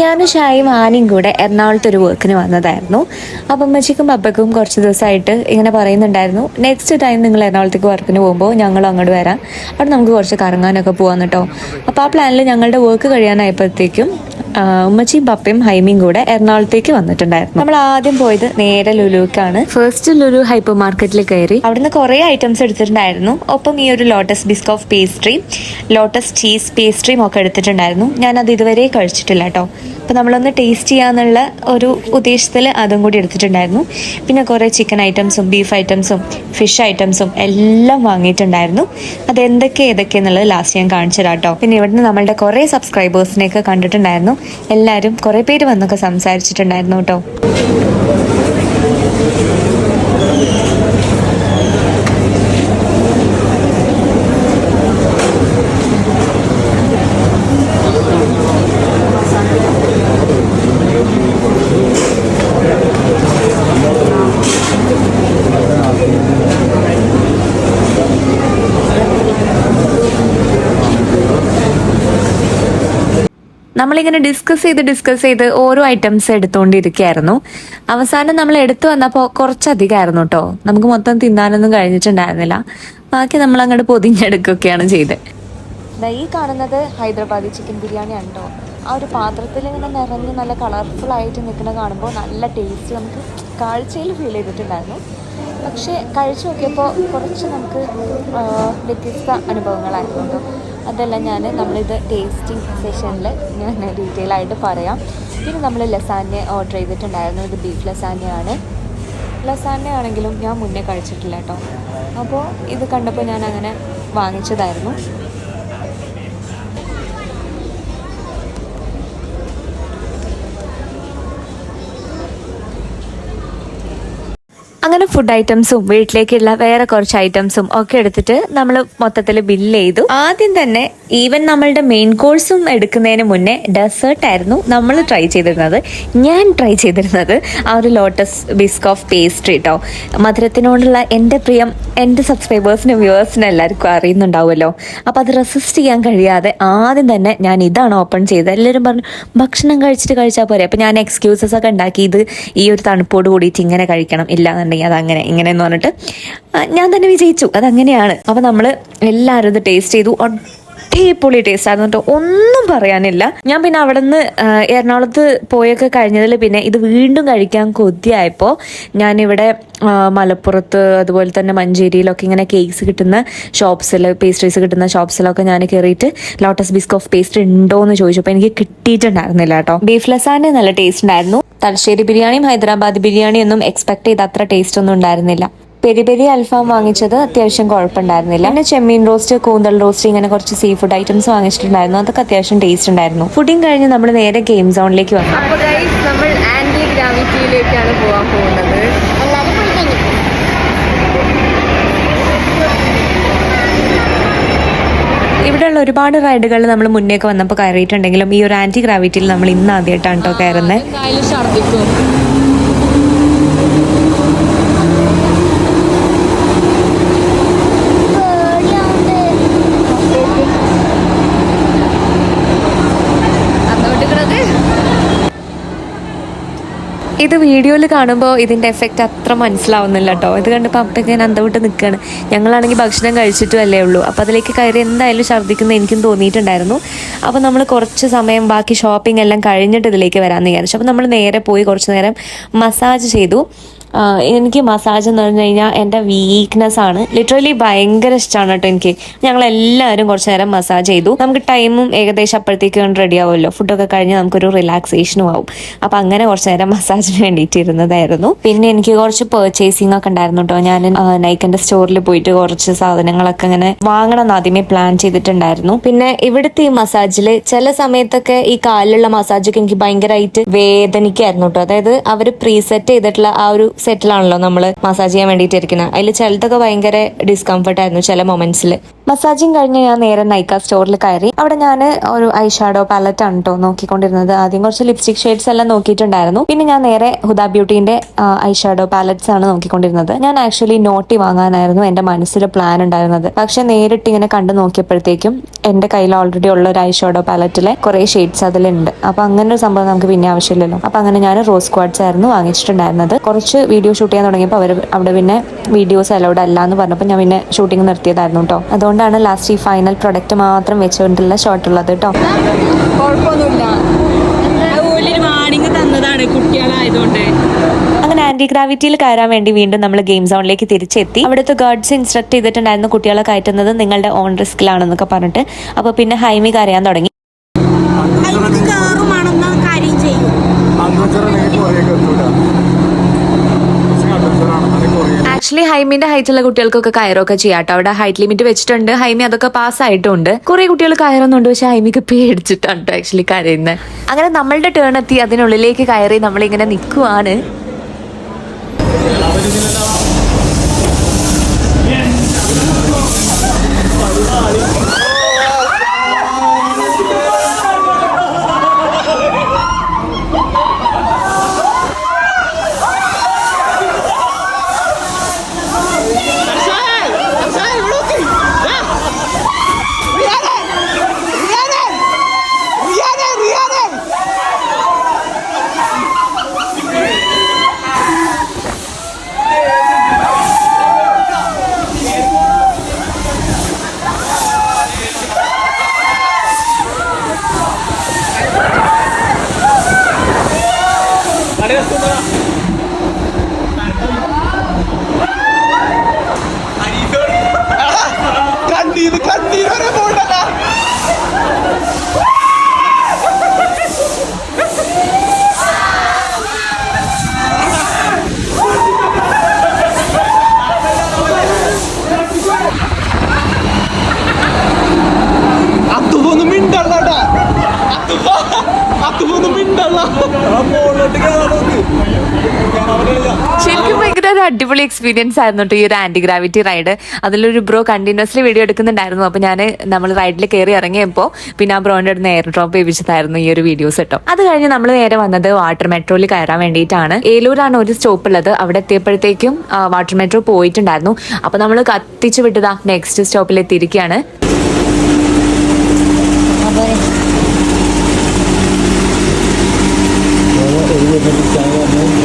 ഞാനും ഷായും ആനയും കൂടെ എറണാകുളത്ത് ഒരു വർക്കിന് വന്നതായിരുന്നു. അപ്പം അമ്മച്ചിക്കും പപ്പയ്ക്കും കുറച്ച് ദിവസമായിട്ട് ഇങ്ങനെ പറയുന്നുണ്ടായിരുന്നു നെക്സ്റ്റ് ടൈം നിങ്ങൾ എറണാകുളത്തേക്ക് വർക്കിന് പോകുമ്പോൾ ഞങ്ങളും അങ്ങോട്ട് വരാം. അവിടെ നമുക്ക് കുറച്ച് കറങ്ങാനൊക്കെ പോകാൻ കേട്ടോ അപ്പോൾ ആ പ്ലാനിൽ ഞങ്ങളുടെ വർക്ക് കഴിയാനായപ്പോഴത്തേക്കും ആ, ഉമ്മച്ചിയും പപ്പയും ഹൈമിയും കൂടെ എറണാകുളത്തേക്ക് വന്നിട്ടുണ്ടായിരുന്നു. നമ്മൾ ആദ്യം പോയത് നേരെ ലുലുക്കാണ്. ഫസ്റ്റ് ലുലു ഹൈപ്പർ മാർക്കറ്റിൽ കയറി. അവിടുന്ന് കുറെ ഐറ്റംസ് എടുത്തിട്ടുണ്ടായിരുന്നു. ഒപ്പം ഈ ഒരു ലോട്ടസ് ബിസ്കോഫ് പേസ്ട്രിയും ലോട്ടസ് ചീസ് പേസ്ട്രിയും ഒക്കെ എടുത്തിട്ടുണ്ടായിരുന്നു. ഞാൻ അത് ഇതുവരെ കഴിച്ചിട്ടില്ല കേട്ടോ. അപ്പോൾ നമ്മളൊന്ന് ടേസ്റ്റ് ചെയ്യാന്നുള്ള ഒരു ഉദ്ദേശത്തിൽ അതും കൂടി എടുത്തിട്ടുണ്ടായിരുന്നു. പിന്നെ കുറേ ചിക്കൻ ഐറ്റംസും ബീഫ് ഐറ്റംസും ഫിഷ് ഐറ്റംസും എല്ലാം വാങ്ങിയിട്ടുണ്ടായിരുന്നു. അത് എന്തൊക്കെ ഏതൊക്കെ എന്നുള്ളത് ലാസ്റ്റ് ഞാൻ കാണിച്ചു തരാം കേട്ടോ. പിന്നെ ഇവിടുന്ന് നമ്മളുടെ കുറേ സബ്സ്ക്രൈബേഴ്സിനെയൊക്കെ കണ്ടിട്ടുണ്ടായിരുന്നു. എല്ലാവരും കുറേ പേര് വന്നൊക്കെ സംസാരിച്ചിട്ടുണ്ടായിരുന്നു കേട്ടോ. നമ്മളിങ്ങനെ ഡിസ്കസ് ചെയ്ത് ഡിസ്കസ് ചെയ്ത് ഓരോ ഐറ്റംസ് എടുത്തുകൊണ്ടിരിക്കുകയായിരുന്നു അവസാനം നമ്മൾ എടുത്തു വന്നപ്പോൾ കുറച്ചധികമായിരുന്നു കേട്ടോ നമുക്ക് മൊത്തം തിന്നാനൊന്നും കഴിഞ്ഞിട്ടുണ്ടായിരുന്നില്ല. ബാക്കി നമ്മൾ അങ്ങോട്ട് പൊതിഞ്ഞെടുക്കുകയൊക്കെയാണ് ചെയ്തത് ഈ കാണുന്നത് ഹൈദരാബാദി ചിക്കൻ ബിരിയാണിയാണ് കേട്ടോ ആ ഒരു പാത്രത്തിൽ ഇങ്ങനെ നിറഞ്ഞ് നല്ല കളർഫുൾ ആയിട്ട് നിൽക്കുന്ന കാണുമ്പോൾ നല്ല ടേസ്റ്റ് നമുക്ക് കാഴ്ചയിൽ ഫീൽ ചെയ്തിട്ടുണ്ടായിരുന്നു. പക്ഷേ കഴിച്ചു നോക്കിയപ്പോൾ കുറച്ച് നമുക്ക് വ്യത്യസ്ത അനുഭവങ്ങളായിരുന്നു അതെല്ലാം ഞാൻ നമ്മളിത് ടേസ്റ്റിംഗ് സെഷനിൽ ഞാൻ ഡീറ്റെയിൽ ആയിട്ട് പറയാം. പിന്നെ നമ്മൾ ലസാന്യ ഓർഡർ ചെയ്തിട്ടുണ്ടായിരുന്നു. ഇത് ബീഫ് ലസാന്യയാണ് ലസാന്യ ആണെങ്കിലും ഞാൻ മുന്നേ കഴിച്ചിട്ടില്ല കേട്ടോ. അപ്പോൾ ഇത് കണ്ടപ്പോൾ ഞാൻ അങ്ങനെ വാങ്ങിച്ചതായിരുന്നു. അങ്ങനെ ഫുഡ് ഐറ്റംസും വീട്ടിലേക്കുള്ള വേറെ കുറച്ച് ഐറ്റംസും ഒക്കെ എടുത്തിട്ട് നമ്മൾ മൊത്തത്തിൽ ബില്ല് ചെയ്തു. ആദ്യം തന്നെ ഈവൻ നമ്മളുടെ മെയിൻ കോഴ്സും എടുക്കുന്നതിന് മുന്നേ ഡെസേർട്ട് ആയിരുന്നു നമ്മൾ ട്രൈ ചെയ്തിരുന്നത്. ഞാൻ ട്രൈ ചെയ്തിരുന്നത് ആ ഒരു ലോട്ടസ് ബിസ്കോഫ് പേസ്ട്രി കേട്ടോ മധുരത്തിനോടുള്ള എന്റെ പ്രിയം എന്റെ സബ്സ്ക്രൈബേഴ്സിനും വ്യൂവേഴ്സിനും എല്ലാവർക്കും അറിയുന്നുണ്ടാവുമല്ലോ. അപ്പോൾ അത് റെസിസ്റ്റ് ചെയ്യാൻ കഴിയാതെ ആദ്യം തന്നെ ഞാൻ ഇതാണ് ഓപ്പൺ ചെയ്തത്. എല്ലാവരും പറഞ്ഞു ഭക്ഷണം കഴിച്ചിട്ട് കഴിച്ചാൽ പോരെ? അപ്പോൾ ഞാൻ എക്സ്ക്യൂസസ് ഒക്കെ ഉണ്ടാക്കി ഇത് ഈ ഒരു തണുപ്പോട് കൂടിയിട്ട് ഇങ്ങനെ കഴിക്കണം ഇല്ലാന്നുണ്ടെങ്കിൽ അതങ്ങനെ ഇങ്ങനെ എന്ന് പറഞ്ഞിട്ട് ഞാൻ തന്നെ വിജയിച്ചു. അതങ്ങനെയാണ്. അപ്പോൾ നമ്മൾ എല്ലാവരും ഇത് ടേസ്റ്റ് ചെയ്തു. അടിപൊളി ടേസ്റ്റ് ആയിരുന്നു കേട്ടോ ഒന്നും പറയാനില്ല. ഞാൻ പിന്നെ അവിടെ നിന്ന് എറണാകുളത്ത് പോയൊക്കെ കഴിഞ്ഞതിൽ പിന്നെ ഇത് വീണ്ടും കഴിക്കാൻ കൊതിയായപ്പോൾ ഞാനിവിടെ മലപ്പുറത്ത് അതുപോലെ തന്നെ മഞ്ചേരിയിലൊക്കെ ഇങ്ങനെ കേക്ക്സ് കിട്ടുന്ന ഷോപ്സിൽ പേസ്ട്രീസ് കിട്ടുന്ന ഷോപ്സിലൊക്കെ ഞാൻ കയറിയിട്ട് ലോട്ടസ് ബിസ്ക് ഓഫ് പേസ്റ്റ് ഉണ്ടോ എന്ന് ചോദിച്ചപ്പോൾ എനിക്ക് കിട്ടിയിട്ടുണ്ടായിരുന്നില്ല കേട്ടോ ബീഫ് ലസാന് നല്ല ടേസ്റ്റ് ഉണ്ടായിരുന്നു. തലശ്ശേരി ബിരിയാണിയും ഹൈദരാബാദ് ബിരിയാണിയൊന്നും എക്സ്പെക്ട് ചെയ്ത അത്ര ടേസ്റ്റ് ഒന്നും ഉണ്ടായിരുന്നില്ല. പെരി പെരി അൽഫാം വാങ്ങിച്ചത് അത്യാവശ്യം കുഴപ്പമുണ്ടായിരുന്നില്ല. പിന്നെ ചെമ്മീൻ റോസ്റ്റ് കൂന്തൽ റോസ്റ്റ് ഇങ്ങനെ കുറച്ച് സീ ഫുഡ് ഐറ്റംസ് വാങ്ങിച്ചിട്ടുണ്ടായിരുന്നു. അതൊക്കെ അത്യാവശ്യം ടേസ്റ്റ് ഉണ്ടായിരുന്നു. ഫുഡിങ് കഴിഞ്ഞ് നമ്മൾ നേരെ ഗെയിം സോണിലേക്ക് വന്നു. നമ്മൾ ഗ്രാവിറ്റിയിലേക്കാണ് പോകാൻ പോകുന്നത്. ഇവിടെയുള്ള ഒരുപാട് റൈഡുകൾ നമ്മൾ മുന്നേക്ക് വന്നപ്പോൾ കയറിയിട്ടുണ്ടെങ്കിലും ഈ ഒരു ആന്റി ഗ്രാവിറ്റിയിൽ നമ്മൾ ഇന്ന് ആദ്യമായിട്ടാണ് കേട്ടോ കയറുന്നത് ഇത് വീഡിയോയിൽ കാണുമ്പോൾ ഇതിന്റെ എഫക്റ്റ് അത്ര മനസ്സിലാവുന്നില്ല കേട്ടോ ഇത് കണ്ടപ്പോൾ അപ്പം ഞാൻ അന്തവിട്ട് നിൽക്കുകയാണ് ഞങ്ങളാണെങ്കിൽ ഭക്ഷണം കഴിച്ചിട്ടും അല്ലേ ഉള്ളൂ. അപ്പോൾ അതിലേക്ക് കയറി എന്തായാലും ഛർദ്ദിക്കുന്ന എനിക്കും തോന്നിയിട്ടുണ്ടായിരുന്നു. അപ്പോൾ നമ്മൾ കുറച്ച് സമയം ബാക്കി ഷോപ്പിംഗ് എല്ലാം കഴിഞ്ഞിട്ട് ഇതിലേക്ക് വരാമെന്ന് വിചാരിച്ചു. അപ്പോൾ നമ്മൾ നേരെ പോയി കുറച്ച് നേരം മസാജ് ചെയ്തു. എനിക്ക് മസാജ് എന്ന് പറഞ്ഞു കഴിഞ്ഞാൽ എന്റെ വീക്ക്നെസ് ആണ്. ലിറ്ററലി ഭയങ്കര ഇഷ്ടമാണ് കേട്ടോ എനിക്ക്. ഞങ്ങൾ എല്ലാവരും കുറച്ച് നേരം മസാജ് ചെയ്തു. നമുക്ക് ടൈമും ഏകദേശം അപ്പോഴത്തേക്കും റെഡി ആവുമല്ലോ. ഫുഡൊക്കെ കഴിഞ്ഞ് നമുക്കൊരു റിലാക്സേഷനും ആവും. അപ്പം അങ്ങനെ കുറച്ച് നേരം മസാജിന് വേണ്ടിയിട്ട് ഇരുന്നതായിരുന്നു പിന്നെ എനിക്ക് കുറച്ച് പർച്ചേസിംഗ് ഒക്കെ ഉണ്ടായിരുന്നു കേട്ടോ. ഞാൻ നൈക്കിന്റെ സ്റ്റോറിൽ പോയിട്ട് കുറച്ച് സാധനങ്ങളൊക്കെ ഇങ്ങനെ വാങ്ങണം എന്ന് ആദ്യമേ പ്ലാൻ ചെയ്തിട്ടുണ്ടായിരുന്നു. പിന്നെ ഇവിടുത്തെ ഈ മസാജിൽ ചില സമയത്തൊക്കെ ഈ കാലിലുള്ള മസാജൊക്കെ എനിക്ക് ഭയങ്കരമായിട്ട് വേദനിക്കായിരുന്നു കേട്ടോ. അതായത് അവർ പ്രീസെറ്റ് ചെയ്തിട്ടുള്ള ആ ഒരു സെറ്റിലാണല്ലോ നമ്മൾ മസാജ് ചെയ്യാൻ വേണ്ടിയിട്ടിരിക്കുന്നത് അതിൽ ചിലതൊക്കെ ഭയങ്കര ഡിസ്കംഫർട്ടായിരുന്നു ചില മൊമെന്റ്സിൽ മസാജിങ് കഴിഞ്ഞ് ഞാൻ നേരെ നൈക്ക സ്റ്റോറിൽ കയറി. അവിടെ ഞാൻ ഒരു ഐ ഷാഡോ പാലറ്റ് ആണ് കേട്ടോ നോക്കിക്കൊണ്ടിരുന്നത്. ആദ്യം കുറച്ച് ലിപ്സ്റ്റിക് ഷെയ്ഡ്സ് എല്ലാം നോക്കിയിട്ടുണ്ടായിരുന്നു. പിന്നെ ഞാൻ നേരെ ഹുദ ബ്യൂട്ടിന്റെ ഐ ഷാഡോ പാലറ്റ്സ് ആണ് നോക്കിക്കൊണ്ടിരുന്നത്. ഞാൻ ആക്ച്വലി നോട്ടി വാങ്ങാനായിരുന്നു എന്റെ മനസ്സിൽ പ്ലാൻ ഉണ്ടായിരുന്നത്. പക്ഷെ നേരിട്ട് ഇങ്ങനെ കണ്ടു നോക്കിയപ്പോഴത്തേക്കും എന്റെ കയ്യിൽ ഓൾറെഡി ഉള്ള ഒരു ഐ ഷാഡോ പാലറ്റിലെ കുറെ ഷെയ്ഡ്സ് അതിലുണ്ട്. അപ്പൊ അങ്ങനെ ഒരു സംഭവം നമുക്ക് പിന്നെ ആവശ്യമില്ലല്ലോ. അപ്പൊ അങ്ങനെ ഞാൻ റോസ് ക്വാഡ്സ് ആയിരുന്നു വാങ്ങിച്ചിട്ടുണ്ടായിരുന്നത്. കുറച്ച് വീഡിയോ ഷൂട്ട് ചെയ്യാൻ തുടങ്ങിയപ്പോൾ അവർ അവിടെ പിന്നെ വീഡിയോസ് അലൗഡ് അല്ല എന്ന് പറഞ്ഞപ്പോൾ ഞാൻ പിന്നെ ഷൂട്ടിംഗ് നിർത്തിയതായിരുന്നു കേട്ടോ അതുകൊണ്ടാണ് ലാസ്റ്റ് ഈ ഫൈനൽ പ്രൊഡക്റ്റ് മാത്രം വെച്ചുകൊണ്ടുള്ള ഷോട്ട് ഉള്ളത് കേട്ടോ കുഴപ്പമൊന്നുമില്ല. തന്നതാണ് കുട്ടികളായതുകൊണ്ട്. അങ്ങനെ ആന്റി ഗ്രാവിറ്റിയിൽ കയറാൻ വേണ്ടി വീണ്ടും നമ്മൾ ഗെയിം സോണിലേക്ക് തിരിച്ചെത്തി. അവിടുത്തെ ഗാർഡ്സ് ഇൻസ്ട്രക്ട് ചെയ്തിട്ടുണ്ടായിരുന്നു കുട്ടികളെ കയറ്റുന്നത് നിങ്ങളുടെ ഓൺ റിസ്കിലാണെന്നൊക്കെ പറഞ്ഞിട്ട്. അപ്പോൾ പിന്നെ ഹൈമി കരയാൻ തുടങ്ങി. കാര്യം ചെയ്യും. ആക്ച്വലി ഹൈമിന്റെ ഹൈറ്റുള്ള കുട്ടികൾക്കൊക്കെ കയറൊക്കെ ചെയ്യാട്ടോ. അവിടെ ഹൈറ്റ് ലിമിറ്റ് വെച്ചിട്ടുണ്ട്. ഹൈമി അതൊക്കെ പാസ് ആയിട്ടുണ്ട്. കുറെ കുട്ടികൾ കയറുന്നുണ്ട്. പക്ഷെ ഹൈമിക്ക് പേടിച്ചിട്ടാണ് ആക്ച്വലി കരയുന്നത് അങ്ങനെ നമ്മളുടെ ടേൺ എത്തി. അതിനുള്ളിലേക്ക് കയറി നമ്മളിങ്ങനെ നിൽക്കുവാണ് കണ്ണീന്ന് അടിപൊളി എക്സ്പീരിയൻസ് ആയിരുന്നു കേട്ടോ ഈ ഒരു ആന്റി ഗ്രാവിറ്റി റൈഡ് അതിലൊരു ബ്രോ കണ്ടിന്യൂസ്ലി വീഡിയോ എടുക്കുന്നുണ്ടായിരുന്നു. അപ്പൊ ഞാൻ നമ്മൾ റൈഡിൽ കയറി ഇറങ്ങിയപ്പോൾ പിന്നെ ആ ബ്രോന്റെ അടുത്ത് എയർ ഡ്രോപ്പ് ചെയ്യിച്ചതായിരുന്നു ഈ ഒരു വീഡിയോസ് കേട്ടോ അത് കഴിഞ്ഞ് നമ്മൾ നേരെ വന്നത് വാട്ടർ മെട്രോയിൽ കയറാൻ വേണ്ടിയിട്ടാണ്. ഏലൂരാണ് ഒരു സ്റ്റോപ്പ് ഉള്ളത്. അവിടെ എത്തിയപ്പോഴത്തേക്കും വാട്ടർ മെട്രോ പോയിട്ടുണ്ടായിരുന്നു. അപ്പൊ നമ്മൾ കത്തിച്ചു വിട്ടതാ നെക്സ്റ്റ് സ്റ്റോപ്പിൽ എത്തിയിരിക്കുകയാണ് നല്ല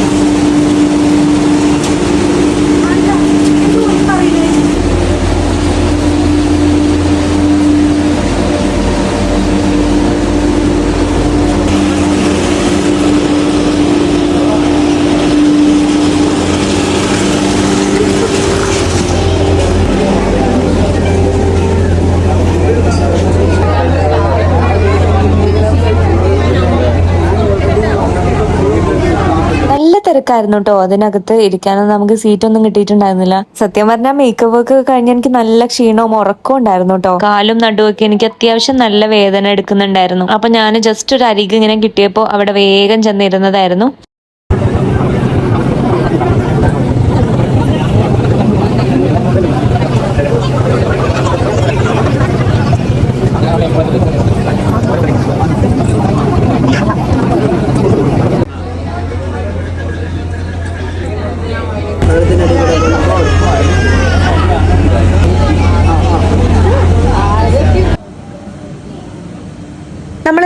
തിരക്കായിരുന്നു കേട്ടോ അതിനകത്ത് ഇരിക്കാനൊന്നും നമുക്ക് സീറ്റ് ഒന്നും കിട്ടിയിട്ടുണ്ടായിരുന്നില്ല. സത്യം പറഞ്ഞാൽ മേക്കപ്പ് ഒക്കെ കഴിഞ്ഞ് എനിക്ക് നല്ല ക്ഷീണവും ഉറക്കവും ഉണ്ടായിരുന്നു കേട്ടോ കാലും നടുവൊക്കെ എനിക്ക് അത്യാവശ്യം നല്ല വേദന എടുക്കുന്നുണ്ടായിരുന്നു. അപ്പൊ ഞാൻ ജസ്റ്റ് ഒരു അരികെ ഇങ്ങനെ കിട്ടിയപ്പോൾ അവിടെ വേഗം ചെന്നിരുന്നതായിരുന്നു.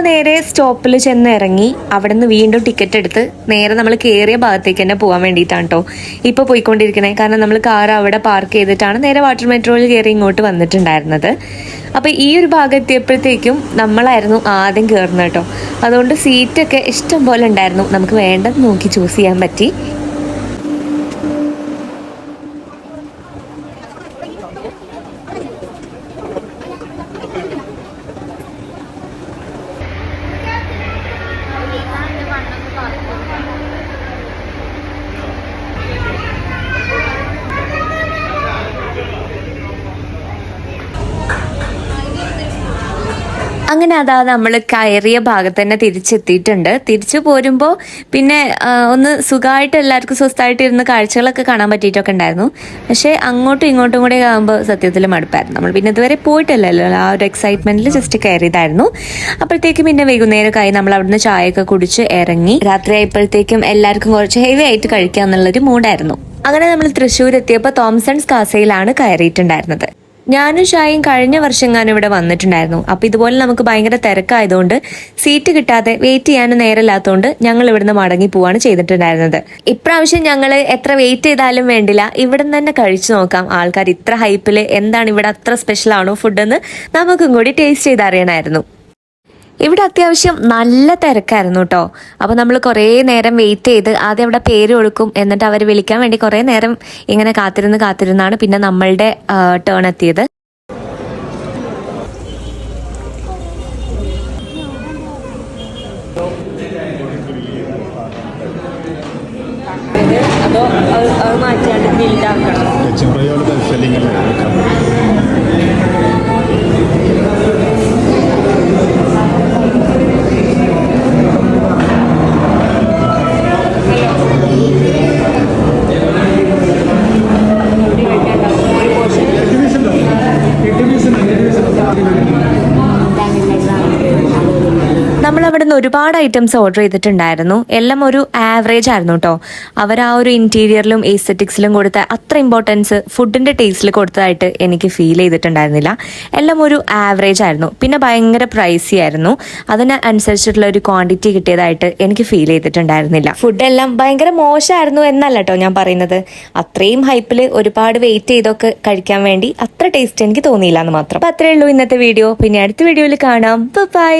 നേരെ സ്റ്റോപ്പിൽ ചെന്ന് ഇറങ്ങി അവിടെ നിന്ന് വീണ്ടും ടിക്കറ്റ് എടുത്ത് നേരെ നമ്മൾ കയറിയ ഭാഗത്തേക്ക് തന്നെ പോകാൻ വേണ്ടിയിട്ടാണ് കേട്ടോ ഇപ്പോൾ പോയിക്കൊണ്ടിരിക്കുന്നത് കാരണം നമ്മൾ കാർ അവിടെ പാർക്ക് ചെയ്തിട്ടാണ് നേരെ വാട്ടർ മെട്രോയിൽ കയറി ഇങ്ങോട്ട് വന്നിട്ടുണ്ടായിരുന്നത്. അപ്പോൾ ഈ ഒരു ഭാഗം എത്തിയപ്പോഴത്തേക്കും നമ്മളായിരുന്നു ആദ്യം കയറുന്നത് കേട്ടോ അതുകൊണ്ട് സീറ്റൊക്കെ ഇഷ്ടം പോലെ ഉണ്ടായിരുന്നു. നമുക്ക് വേണ്ടത് നോക്കി ചൂസ് ചെയ്യാൻ പറ്റി. അങ്ങനെ അതാ നമ്മൾ കയറിയ ഭാഗത്ത് തന്നെ തിരിച്ചെത്തിയിട്ടുണ്ട്. തിരിച്ചു പോരുമ്പോൾ പിന്നെ ഒന്ന് സുഖമായിട്ട് എല്ലാവർക്കും സ്വസ്ഥമായിട്ട് ഇരുന്ന് കാഴ്ചകളൊക്കെ കാണാൻ പറ്റിയിട്ടൊക്കെ ഉണ്ടായിരുന്നു. പക്ഷേ അങ്ങോട്ടും ഇങ്ങോട്ടും കൂടി ആകുമ്പോൾ സത്യത്തിൽ മടുപ്പായിരുന്നു. നമ്മൾ പിന്നെ ഇതുവരെ പോയിട്ടില്ലല്ലോ. ആ ഒരു എക്സൈറ്റ്മെന്റിൽ ജസ്റ്റ് കയറിയതായിരുന്നു. അപ്പോഴത്തേക്കും പിന്നെ വൈകുന്നേരമൊക്കെ നമ്മൾ അവിടുന്ന് ചായയൊക്കെ കുടിച്ച് ഇറങ്ങി. രാത്രി ആയപ്പോഴത്തേക്കും എല്ലാവർക്കും കുറച്ച് ഹെവി ആയിട്ട് കഴിക്കുക എന്നുള്ളൊരു മൂഡായിരുന്നു അങ്ങനെ നമ്മൾ തൃശ്ശൂർ എത്തിയപ്പോൾ തോംസൺസ് കാസയിലാണ് കയറിയിട്ടുണ്ടായിരുന്നത്. ഞാനും ഷായും കഴിഞ്ഞ വർഷം ഞാൻ ഇവിടെ വന്നിട്ടുണ്ടായിരുന്നു. അപ്പൊ ഇതുപോലെ നമുക്ക് ഭയങ്കര തിരക്കായതുകൊണ്ട് സീറ്റ് കിട്ടാതെ വെയിറ്റ് ചെയ്യാനും നേരമില്ലാത്തതുകൊണ്ട് ഞങ്ങൾ ഇവിടുന്ന് മടങ്ങി പോവാണ് ചെയ്തിട്ടുണ്ടായിരുന്നത്. ഇപ്രാവശ്യം ഞങ്ങൾ എത്ര വെയിറ്റ് ചെയ്താലും വേണ്ടില്ല. ഇവിടെ നിന്ന് തന്നെ കഴിച്ചു നോക്കാം. ആൾക്കാർ ഇത്ര ഹൈപ്പിൽ എന്താണ് ഇവിടെ അത്ര സ്പെഷ്യൽ ആണോ ഫുഡെന്ന് നമുക്കും കൂടി ടേസ്റ്റ് ചെയ്തറിയണമായിരുന്നു ഇവിടെ അത്യാവശ്യം നല്ല തിരക്കായിരുന്നു കേട്ടോ അപ്പോൾ നമ്മൾ കുറേ നേരം വെയിറ്റ് ചെയ്ത് ആദ്യം അവിടെ പേര് കൊടുക്കും എന്നിട്ട് അവർ വിളിക്കാൻ വേണ്ടി കുറേ നേരം ഇങ്ങനെ കാത്തിരുന്ന് കാത്തിരുന്നാണ് പിന്നെ നമ്മളുടെ ടേൺ എത്തിയത്. അതോ അത് മാറ്റിയാണ്ട് ബിൽഡാക്കണം ഒരുപാട് ഐറ്റംസ് ഓർഡർ ചെയ്തിട്ടുണ്ടായിരുന്നു. എല്ലാം ഒരു ആവറേജ് ആയിരുന്നു കേട്ടോ അവർ ആ ഒരു ഇന്റീരിയറിലും എസ്തറ്റിക്സിലും കൊടുത്ത അത്ര ഇമ്പോർട്ടൻസ് ഫുഡിന്റെ ടേസ്റ്റിൽ കൊടുത്തതായിട്ട് എനിക്ക് ഫീൽ ചെയ്തിട്ടുണ്ടായിരുന്നില്ല. എല്ലാം ഒരു ആവറേജ് ആയിരുന്നു. പിന്നെ ഭയങ്കര പ്രൈസി ആയിരുന്നു. അതിന് അനുസരിച്ചിട്ടുള്ള ഒരു ക്വാണ്ടിറ്റി കിട്ടിയതായിട്ട് എനിക്ക് ഫീൽ ചെയ്തിട്ടുണ്ടായിരുന്നില്ല. ഫുഡെല്ലാം ഭയങ്കര മോശമായിരുന്നു എന്നല്ല കേട്ടോ ഞാൻ പറയുന്നത്. അത്രയും ഹൈപ്പിൽ ഒരുപാട് വെയിറ്റ് ചെയ്തൊക്കെ കഴിക്കാൻ വേണ്ടി അത്ര ടേസ്റ്റ് എനിക്ക് തോന്നിയില്ല എന്ന് മാത്രം. അത്രേ ഉള്ളൂ ഇന്നത്തെ വീഡിയോ പിന്നെ അടുത്ത വീഡിയോയിൽ കാണാം. ബൈ